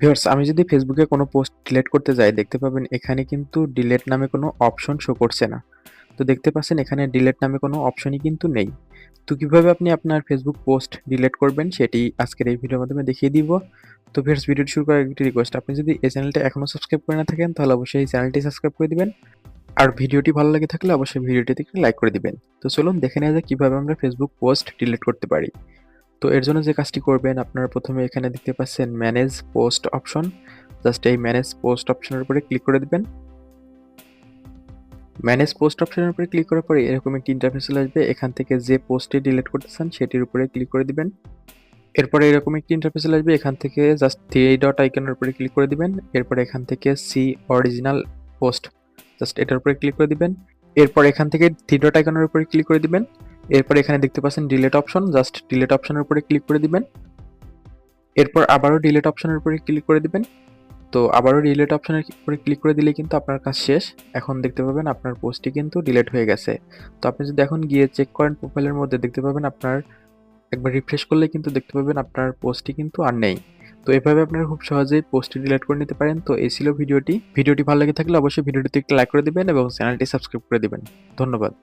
Viewers আমি যদি ফেসবুকে কোনো পোস্ট ডিলেট করতে যাই, দেখতে পাবেন এখানে কিন্তু ডিলেট নামে কোনো অপশন শো করছে না। তো দেখতে পাচ্ছেন এখানে ডিলেট নামে কোনো অপশনই কিন্তু নেই। তো কীভাবে আপনি আপনার ফেসবুক পোস্ট ডিলেট করবেন, সেটি আজকের এই ভিডিওর মাধ্যমে দেখিয়ে দিব। তো ভিউয়ার্স ভিডিওটি শুরু করার একটি রিকোয়েস্ট আপনি যদি এই চ্যানেলটা এখনও সাবস্ক্রাইব করে না থাকেন, তাহলে অবশ্যই এই চ্যানেলটি সাবস্ক্রাইব করে দিবেন। আর ভিডিওটি ভালো লাগে থাকলে অবশ্যই ভিডিওটিতে লাইক করে দিবেন। তো চলুন দেখে নেওয়া যাক কীভাবে আমরা ফেসবুক পোস্ট ডিলিট করতে পারি। তো এর জন্য যে কাজটি করবেন, আপনারা প্রথমে এখানে দেখতে পাচ্ছেন ম্যানেজ পোস্ট অপশন জাস্ট এই ম্যানেজ পোস্ট অপশনের উপরে ক্লিক করে দেবেন। ম্যানেজ পোস্ট অপশনের উপরে ক্লিক করার পরে এরকম একটি ইন্টারফেস চলে আসবে। এখান থেকে যে পোস্টটি ডিলিট করতে চান, সেটির উপরে ক্লিক করে দিবেন। এরপরে এরকম একটি ইন্টারফেস চলে আসবে। এখান থেকে জাস্ট থ্রি ডট আইকনের উপরে ক্লিক করে দিবেন। এরপরে এখান থেকে সি অরিজিনাল পোস্ট জাস্ট এটার উপরে ক্লিক করে দিবেন। এরপর এখান থেকে থ্রি ডট আইকনের উপরে ক্লিক করে দিবেন। এরপর এখানে দেখতে পাচ্ছেন ডিলেট অপশন জাস্ট ডিলেট অপশনের উপরে ক্লিক করে দিবেন। এরপর আবারও ডিলেট অপশনের উপরে ক্লিক করে দিবেন। তো আবারও ডিলেট অপশনের উপরে ক্লিক করে দিলে কিন্তু আপনার কাজ শেষ। এখন দেখতে পাবেন আপনার পোস্টটি কিন্তু ডিলেট হয়ে গেছে। তো আপনি যদি এখন গিয়ে চেক করেন প্রোফাইলের মধ্যে, দেখতে পাবেন আপনার একবার রিফ্রেশ করলে কিন্তু দেখতে পাবেন আপনার পোস্টটি কিন্তু আর নেই। তো এভাবে আপনারা খুব সহজেই পোস্টটি ডিলিট করে নিতে পারেন। তো এই ছিল ভিডিওটি। ভিডিওটি ভালো লেগে থাকলে অবশ্যই ভিডিওটিতে লাইক করে দিবেন এবং চ্যানেলটি সাবস্ক্রাইব করে দিবেন। ধন্যবাদ।